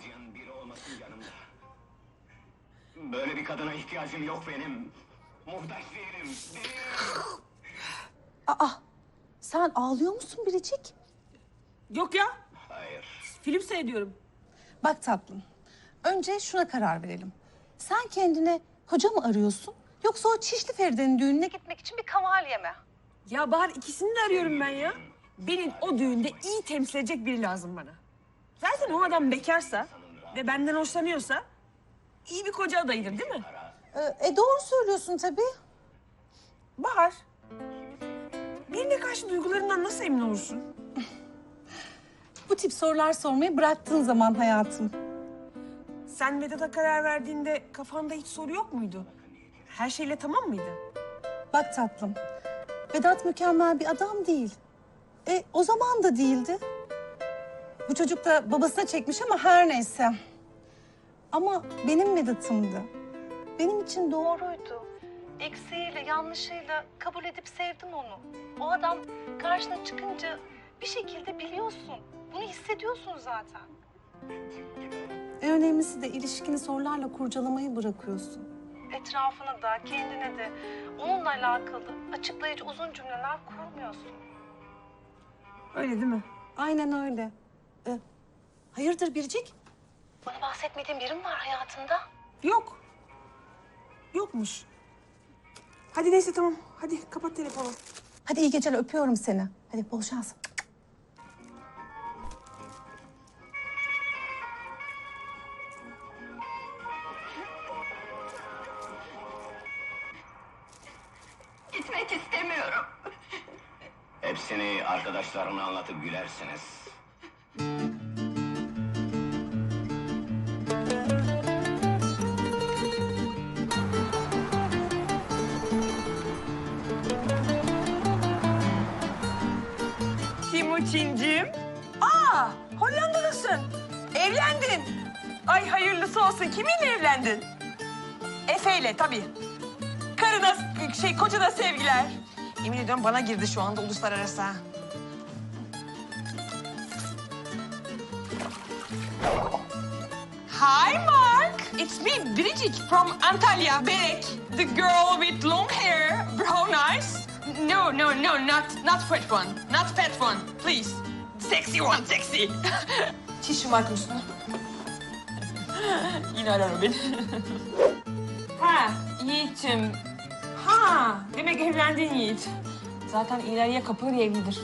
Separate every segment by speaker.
Speaker 1: acıyan biri olmasın yanımda. Böyle bir kadına ihtiyacım yok benim. Muhtaç değilim. değilim.
Speaker 2: Aa, sen ağlıyor musun Biricik?
Speaker 3: Yok ya.
Speaker 1: Hayır.
Speaker 3: Film seyrediyorum.
Speaker 2: Bak tatlım, önce şuna karar verelim. Sen kendine koca mı arıyorsun? Yoksa o Çişli Feride'nin düğününe gitmek için bir kavalye mi?
Speaker 3: Ya Bahar ikisini de arıyorum ben ya. Beni o düğünde iyi temsil edecek biri lazım bana. Zaten o adam bekarsa ve benden hoşlanıyorsa iyi bir koca adayıdır değil mi?
Speaker 2: Ee, e doğru söylüyorsun tabii.
Speaker 3: Bahar, birine karşı duygularından nasıl emin olursun?
Speaker 2: Bu tip sorular sormayı bıraktığın zaman hayatım.
Speaker 3: Sen Vedat'a karar verdiğinde kafanda hiç soru yok muydu? Her şeyle tamam mıydı?
Speaker 2: Bak tatlım, Vedat mükemmel bir adam değil. E o zaman da değildi. Bu çocuk da babasına çekmiş ama her neyse. Ama benim Vedat'ımdı. Benim için doğruydu. Eksiğiyle, yanlışıyla kabul edip sevdim onu. O adam karşına çıkınca bir şekilde biliyorsun. Bunu hissediyorsun zaten. En önemlisi de ilişkini sorularla kurcalamayı bırakıyorsun. Etrafına da, kendine de onunla alakalı açıklayıcı uzun cümleler kurmuyorsun.
Speaker 3: Öyle değil mi?
Speaker 2: Aynen öyle. Ee, hayırdır Biricik? Bana bahsetmediğin biri mi var hayatında?
Speaker 3: Yok. Yokmuş. Hadi neyse tamam. Hadi kapat telefonu.
Speaker 2: Hadi iyi geceler öpüyorum seni. Hadi bol şans.
Speaker 4: Gitmek istemiyorum.
Speaker 1: Hepsini arkadaşlarına anlatıp gülersiniz.
Speaker 3: Timuçin'cim. Aa, Hollanda'dasın. Evlendin. Ay hayırlısı olsun. Kiminle evlendin? Efe'yle tabii. Karına, şey kocana sevgiler. Yemin ediyorum bana girdi şu anda uluslararası. Hi Mark. It's me Bridget from Antalya. Berek. The girl with long hair, brown eyes. No, no, no, not not fat one. Not fat one. Please. Sexy one, sexy. Çiş şu Mark'ın üstüne. Yine arar beni. ha, Yiğit'im. Ha, demek evlendin Yiğit. Zaten ileriye kapır evlidir.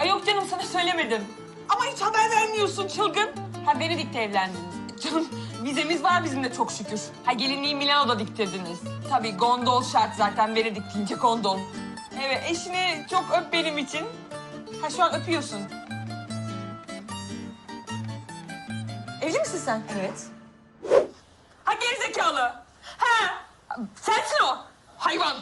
Speaker 3: Ay yok canım sana söylemedim. Ama hiç haber vermiyorsun çılgın. Ha Venedik'te evlendiniz. Canım vizemiz var bizim de çok şükür. Ha gelinliği Milano'da diktirdiniz. Tabii gondol şart zaten Venedik deyince gondol. Evet eşini çok öp benim için. Ha şu an öpüyorsun. Evli misin sen? Evet. Ha gerizekalı. Ha sensin o. Hayvan.